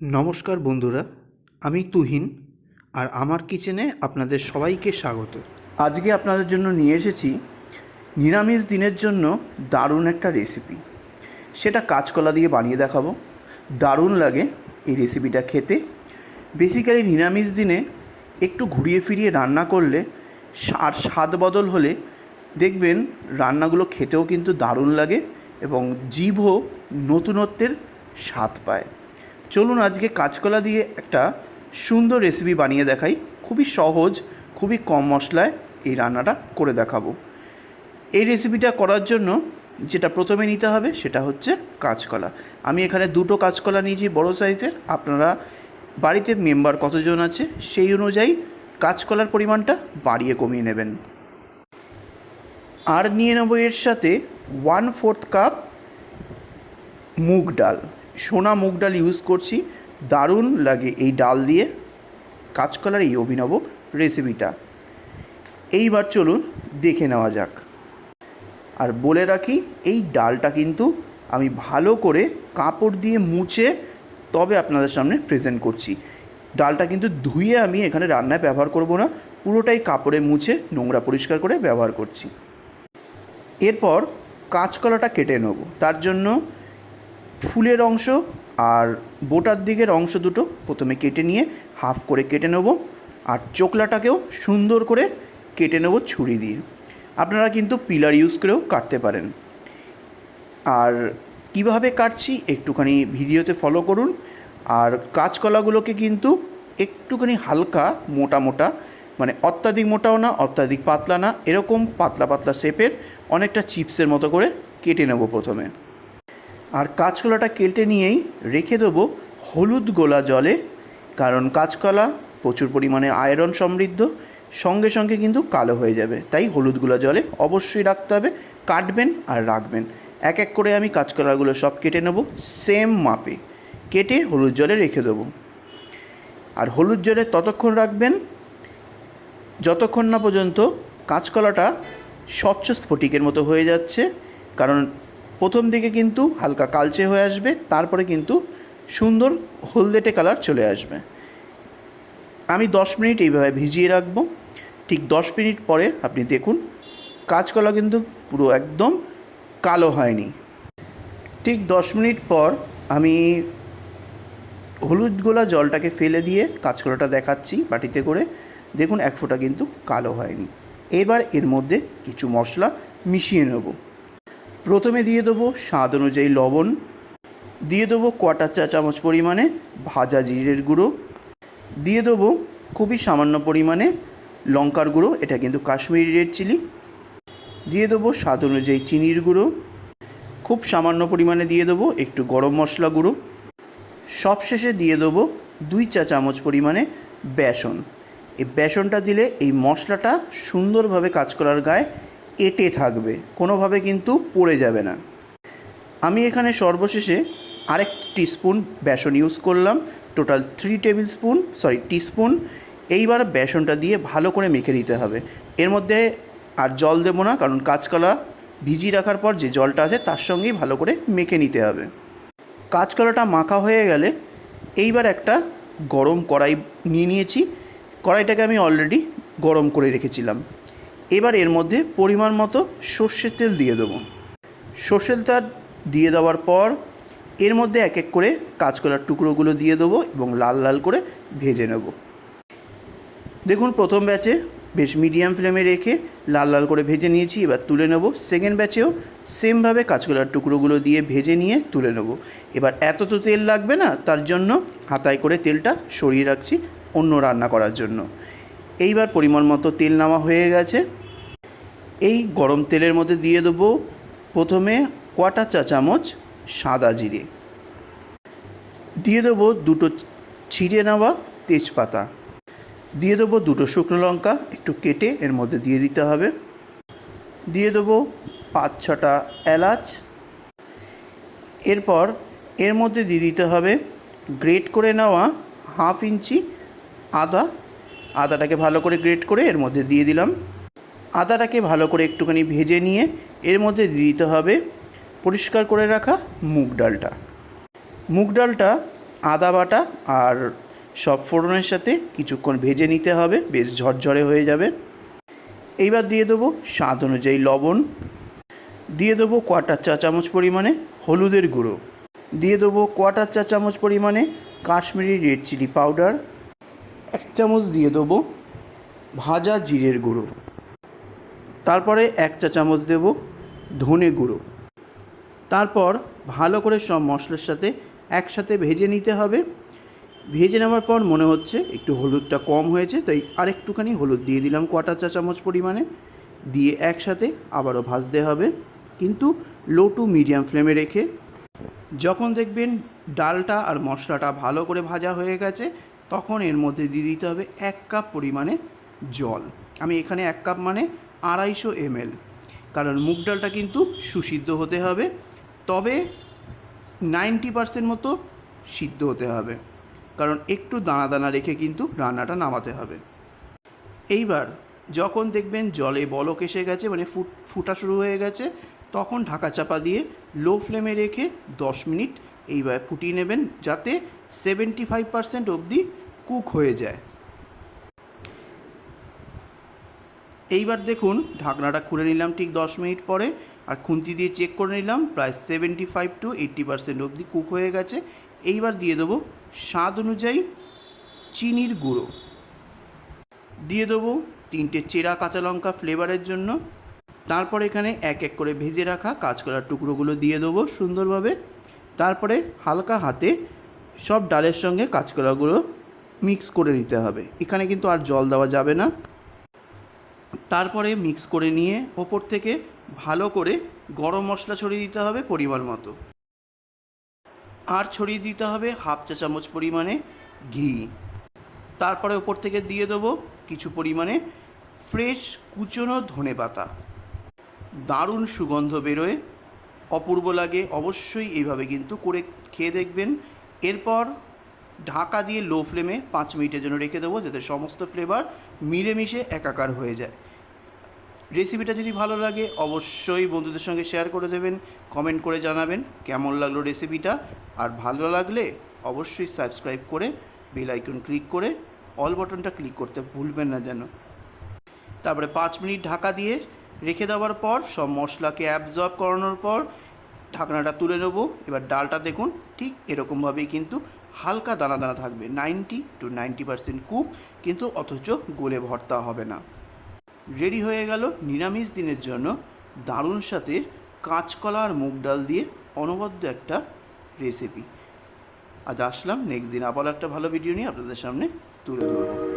নমস্কার বন্ধুরা, আমি তুহিন আর আমার কিচেনে আপনাদের সবাইকে স্বাগত। আজকে আপনাদের জন্য নিয়ে এসেছি নিরামিষ দিনের জন্য দারুণ একটা রেসিপি সেটা কাঁচকলা দিয়ে বানিয়ে দেখাবো। দারুণ লাগে এই রেসিপিটা খেতে। বেসিক্যালি নিরামিষ দিনে একটু ঘুরিয়ে ফিরিয়ে রান্না করলে আর স্বাদ বদল হলে দেখবেন রান্নাগুলো খেতেও কিন্তু দারুণ লাগে এবং জিভও নতুনত্বের স্বাদ পায়। চলুন আজকে কাঁচকলা দিয়ে একটা সুন্দর রেসিপি বানিয়ে দেখাই। খুবই সহজ, খুবই কম মশলায় এই রান্নাটা করে দেখাবো। এই রেসিপিটা করার জন্য যেটা প্রথমে নিতে হবে সেটা হচ্ছে কাঁচকলা। আমি এখানে দুটো কাঁচকলা নিয়েছি বড় সাইজের। আপনারা বাড়িতে মেম্বার কতজন আছে সেই অনুযায়ী কাঁচকলার পরিমাণটা বাড়িয়ে কমিয়ে নেবেন। আর নিয়ে নেব এর সাথে ওয়ান ফোর্থ কাপ মুগ ডাল। সোনা মুগ ডাল ইউজ করছি। দারুণ লাগে এই ডাল দিয়ে। কাঁচকলার এই অভিনব রেসিপিটা এইবার চলুন দেখে নেওয়া যাক। আর বলে রাখি, এই ডালটা কিন্তু আমি ভালো করে কাপড় দিয়ে মুছে তবে আপনাদের সামনে প্রেজেন্ট করছি। ডালটা কিন্তু ধুয়ে আমি এখানে রান্নায় ব্যবহার করব না, পুরোটাই কাপড়ে মুছে নোংরা পরিষ্কার করে ব্যবহার করছি। এরপর কাঁচকলাটা কেটে নেব। তার জন্য ফুলের অংশ আর বোটার দিকের অংশ দুটো প্রথমে কেটে নিয়ে হাফ করে কেটে নেব আর চোকলাটাকেও সুন্দর করে কেটে নেব ছুরি দিয়ে। আপনারা কিন্তু পিলার ইউজ করেও কাটতে পারেন। আর কীভাবে কাটছি একটুখানি ভিডিওতে ফলো করুন। আর কাঁচকলাগুলোকে কিন্তু একটুখানি হালকা মোটা মোটা মানে অত্যাধিক মোটাও না, অত্যাধিক পাতলা না, এরকম পাতলা পাতলা শেপের অনেকটা চিপসের মতো করে কেটে নেব প্রথমে। আর কাঁচকলাটা কেটে নিয়েই রেখে দেবো হলুদ গোলা জলে, কারণ কাঁচকলা প্রচুর পরিমাণে আয়রন সমৃদ্ধ, সঙ্গে সঙ্গে কিন্তু কালো হয়ে যাবে। তাই হলুদ গোলা জলে অবশ্যই রাখতে হবে, কাটবেন আর রাখবেন। এক এক করে আমি কাঁচকলাগুলো সব কেটে নেব সেম মাপে। কেটে হলুদ জলে রেখে দেবো। আর হলুদ জলে ততক্ষণ রাখবেন, যতক্ষণ না পর্যন্ত কাঁচকলাটা স্বচ্ছ স্ফটিকের মতো হয়ে যাচ্ছে, কারণ প্রথম দিকে কিন্তু হালকা কালচে হয়ে আসবে, তারপরে কিন্তু সুন্দর হলদেটে কালার চলে আসবে। আমি দশ মিনিট এইভাবে ভিজিয়ে রাখব। ঠিক দশ মিনিট পরে আপনি দেখুন, কাঁচকলা কিন্তু পুরো একদম কালো হয়নি। ঠিক দশ মিনিট পর আমি হলুদ গোলা জলটাকে ফেলে দিয়ে কাঁচকলাটা দেখাচ্ছি বাটিতে করে। দেখুন, এক ফোঁটা কিন্তু কালো হয়নি। এবার এর মধ্যে কিছু মশলা মিশিয়ে নেব। প্রথমে দিয়ে দেবো স্বাদ অনুযায়ী লবণ, দিয়ে দেবো কটা চা চামচ পরিমাণে ভাজা জিরের গুঁড়ো, দিয়ে দেবো খুবই সামান্য পরিমাণে লঙ্কার গুঁড়ো, এটা কিন্তু কাশ্মীরি রেড চিলি, দিয়ে দেবো স্বাদ অনুযায়ী চিনির গুঁড়ো, খুব সামান্য পরিমাণে দিয়ে দেবো একটু গরম মশলা গুঁড়ো, সবশেষে দিয়ে দেবো দুই চা চামচ পরিমাণে বেসন। এই বেসনটা দিলে এই মশলাটা সুন্দরভাবে কাজ করার গায়ে এঁটে থাকবে, কোনোভাবে কিন্তু পড়ে যাবে না। আমি এখানে সর্বশেষে আরেক টিস্পুন বেসন ইউজ করলাম, total three tablespoon sorry teaspoon. এইবার বেসনটা দিয়ে ভালো করে মেখে নিতে হবে। এর মধ্যে আর জল দেবো না, কারণ কাঁচকলা ভিজিয়ে রাখার পর যে জলটা আছে তার সঙ্গেই ভালো করে মেখে নিতে হবে। কাঁচকলাটা মাখা হয়ে গেলে এইবার একটা গরম কড়াই নিয়ে নিয়েছি। কড়াইটাকে আমি অলরেডি গরম করে রেখেছিলাম। এবার এর মধ্যে পরিমাণ মতো সর্ষের তেল দিয়ে দেবো। সর্ষের তেল দিয়ে দেওয়ার পর এর মধ্যে এক এক করে কাঁচকলার টুকরোগুলো দিয়ে দেবো এবং লাল লাল করে ভেজে নেব। দেখুন, প্রথম ব্যাচে বেশ মিডিয়াম ফ্লেমে রেখে লাল লাল করে ভেজে নিয়েছি, এবার তুলে নেব। সেকেন্ড ব্যাচেও সেমভাবে কাঁচকলার টুকরোগুলো দিয়ে ভেজে নিয়ে তুলে নেব। এবার এত তো তেল লাগবে না, তার জন্য হাতায় করে তেলটা সরিয়ে রাখছি অন্য রান্না করার জন্য। এইবার পরিমাণ মতো তেল নামা হয়ে গেছে। এই গরম তেলের মধ্যে দিয়ে দেবো প্রথমে কটা চা চামচ সাদা জিরে। দিয়ে দেবো দুটো ছিঁড়ে নেওয়া তেজপাতা। দিয়ে দেবো দুটো শুকনো লঙ্কা, একটু কেটে এর মধ্যে দিয়ে দিতে হবে। দিয়ে দেবো পাঁচ ছটা এলাচ। এরপর এর মধ্যে দিয়ে দিতে হবে গ্রেট করে নেওয়া হাফ ইঞ্চি আদা আদাটাকে ভালো করে গ্রেট করে এর মধ্যে দিয়ে দিলাম। আদাটাকে ভালো করে একটুখানি ভেজে নিয়ে এর মধ্যে দিয়ে দিতে হবে পরিষ্কার করে রাখা মুগ ডালটা। মুগ ডালটা, আদা বাটা আর সব ফোড়নের সাথে কিছুক্ষণ ভেজে নিতে হবে, বেশ ঝরঝরে হয়ে যাবে। এইবার দিয়ে দেবো স্বাদ অনুযায়ী লবণ। দিয়ে দেবো কোয়াটার চা চামচ পরিমাণে হলুদের গুঁড়ো। দিয়ে দেবো কোয়াটার চা চামচ পরিমাণে কাশ্মীরি রেড চিলি পাউডার। এক চামচ দিয়ে দেবো ভাজা জিরের গুঁড়ো। তারপরে এক চা চামচ দেবো ধনে গুঁড়ো। তারপর ভালো করে সব মশলার সাথে একসাথে ভেজে নিতে হবে। ভেজে নেওয়ার পর মনে হচ্ছে একটু হলুদটা কম হয়েছে, তাই আরেকটুখানি হলুদ দিয়ে দিলাম কোয়াটার চা চামচ পরিমাণে। দিয়ে একসাথে আবারও ভাজতে হবে, কিন্তু লো টু মিডিয়াম ফ্লেমে রেখে। যখন দেখবেন ডালটা আর মশলাটা ভালো করে ভাজা হয়ে গেছে তখন এর মধ্যে দিয়ে দিতে হবে এক কাপ পরিমাণে জল। আমি এখানে এক কাপ মানে আড়াইশো এমএল। কারণ মুগ ডালটা কিন্তু সুসিদ্ধ হতে হবে, তবে নাইনটি পার্সেন্ট মতো সিদ্ধ হতে হবে। কারণ একটু দানা দানা রেখে কিন্তু রান্নাটা নামাতে হবে। এইবার যখন দেখবেন জলে বলক এসে গেছে মানে ফুট, ফুটা শুরু হয়ে গেছে, তখন ঢাকা চাপা দিয়ে লো ফ্লেমে রেখে দশ মিনিট এইবার ফুটিয়ে নেবেন যাতে সেভেন্টি ফাইভ পার্সেন্ট অবধি কুক হয়ে যায়। এইবার দেখুন, ঢাকনাটা খুলে নিলাম ঠিক দশ মিনিট পরে আর খুন্তি দিয়ে চেক করে নিলাম, প্রায় seventy five to eighty percent অবধি কুক হয়ে গেছে। এইবার দিয়ে দেবো স্বাদ অনুযায়ী চিনির গুঁড়ো। দিয়ে দেবো তিনটে চেরা কাঁচা লঙ্কা ফ্লেভারের জন্য। তারপর এখানে এক এক করে ভেজে রাখা কাঁচকলার টুকরোগুলো দিয়ে দেবো সুন্দরভাবে। তারপরে হালকা হাতে সব ডালের সঙ্গে কাঁচকলাগুলো মিক্স করে নিতে হবে। এখানে কিন্তু আর জল দেওয়া যাবে না। তারপরে মিক্স করে নিয়ে ওপর থেকে ভালো করে গরম মশলা ছড়িয়ে দিতে হবে পরিমাণ মতো। আর ছড়িয়ে দিতে হবে হাফ চা চামচ পরিমাণে ঘি। তারপরে ওপর থেকে দিয়ে দেবো কিছু পরিমাণে ফ্রেশ কুচনো ধনে পাতা। দারুণ সুগন্ধ বেরোয়। অপূর্ব লাগে। অবশ্যই এইভাবে কিন্তু করে খেয়ে দেখবেন। এরপর ঢাকা দিয়ে লো ফ্লেমে পাঁচ মিনিটের জন্য রেখে দেবো, যাতে সমস্ত ফ্লেভার মিলেমিশে একাকার হয়ে যায়। রেসিপিটা যদি ভালো লাগে, অবশ্যই বন্ধুদের সঙ্গে শেয়ার করে দেবেন কমেন্ট করে জানাবেন কেমন লাগল রেসিপিটা আর ভালো লাগলে অবশ্যই সাবস্ক্রাইব করে বেল আইকন ক্লিক করে অল বাটনটা ক্লিক করতে ভুলবেন না যেন। তারপরে পাঁচ মিনিট ঢাকা দিয়ে রেখে দেওয়ার পর, সব মশলাকে অ্যাবজর্ব করানোর পর ঢাকনাটা তুলে নেব। এবার ডালটা দেখুন, ঠিক এরকমভাবেই কিন্তু হালকা দানা দানা থাকবে, ninety to ninety percent cook, কিন্তু অথচ গোলে ভর্তা হবে না। রেডি হয়ে গেল নিরামিষ দিনের জন্য দারুণ সাথে কাঁচকলা আর মুগ ডাল দিয়ে অনবদ্য একটা রেসিপি আজ আসলাম নেক্সট দিন আবার একটা ভালো ভিডিও নিয়ে আপনাদের সামনে তুলে ধরবো।